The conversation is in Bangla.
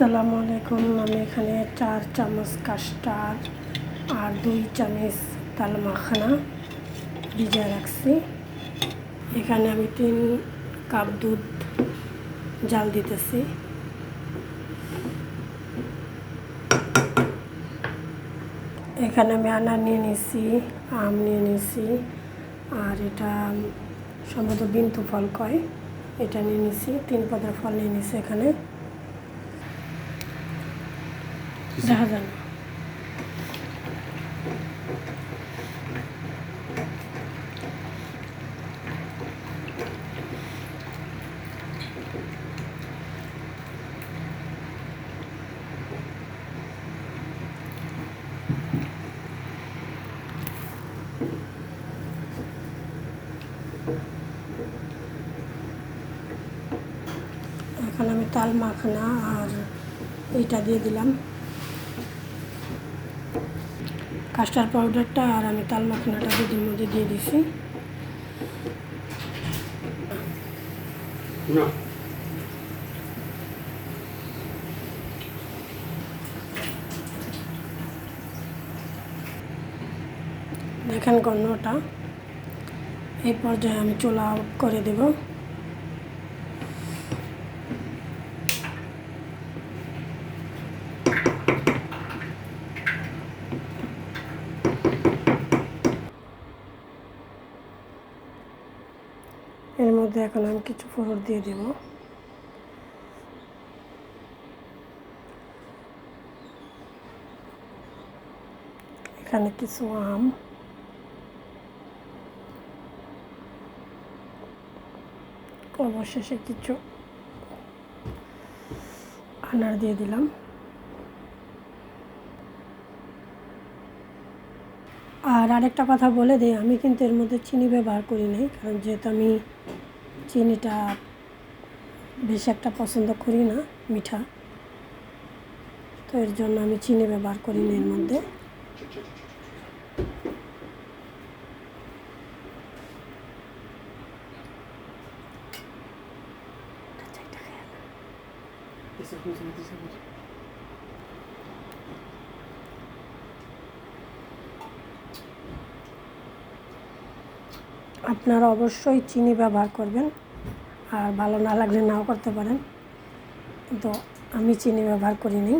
আসসালামু আলাইকুম। আমি এখানে চার চামচ কাস্টার্ড আর দুই চামচ তাল মাখানা ভিজিয়ে রাখছি। এখানে আমি তিন কাপ দুধ জাল দিতেছি। এখানে আমি আনার নিয়ে নিছি, আম নিয়ে নিয়েছি আর এটা সম্ভবত বিন্তু ফল কয়, এটা নিয়ে নিয়েছি তিন পদের ফল নিয়ে নিয়েছি এখানে। দেখা। এখন আমি তাল মাখনা আর এইটা দিয়ে দিলাম কাস্টার্ড পাউডারটা আর আমি তাল মাখনাটা দুধের মধ্যে দিয়ে দিছি। দেখেন গণ্যটা এই পর্যায়ে আমি চুলা আউট করে দেব। এর মধ্যে এখন আমি কিছু ফোড়ন দিয়ে দেব। এখানে কিছু আম। অবশেষে কিছু আনার দিয়ে দিলাম। আর আরেকটা কথা বলে দিই আমি কিন্তু এর মধ্যে চিনি ব্যবহার করি নাই কারণ যেহেতু আমি চিনিটা বেশি একটা পছন্দ করি না মিঠা। তো এর জন্য আমি চিনি ব্যবহার করি না এর মধ্যে। আপনারা অবশ্যই চিনি ব্যবহার করবেন আর ভালো না লাগলে নাও করতে পারেন। কিন্তু আমি চিনি ব্যবহার করিনি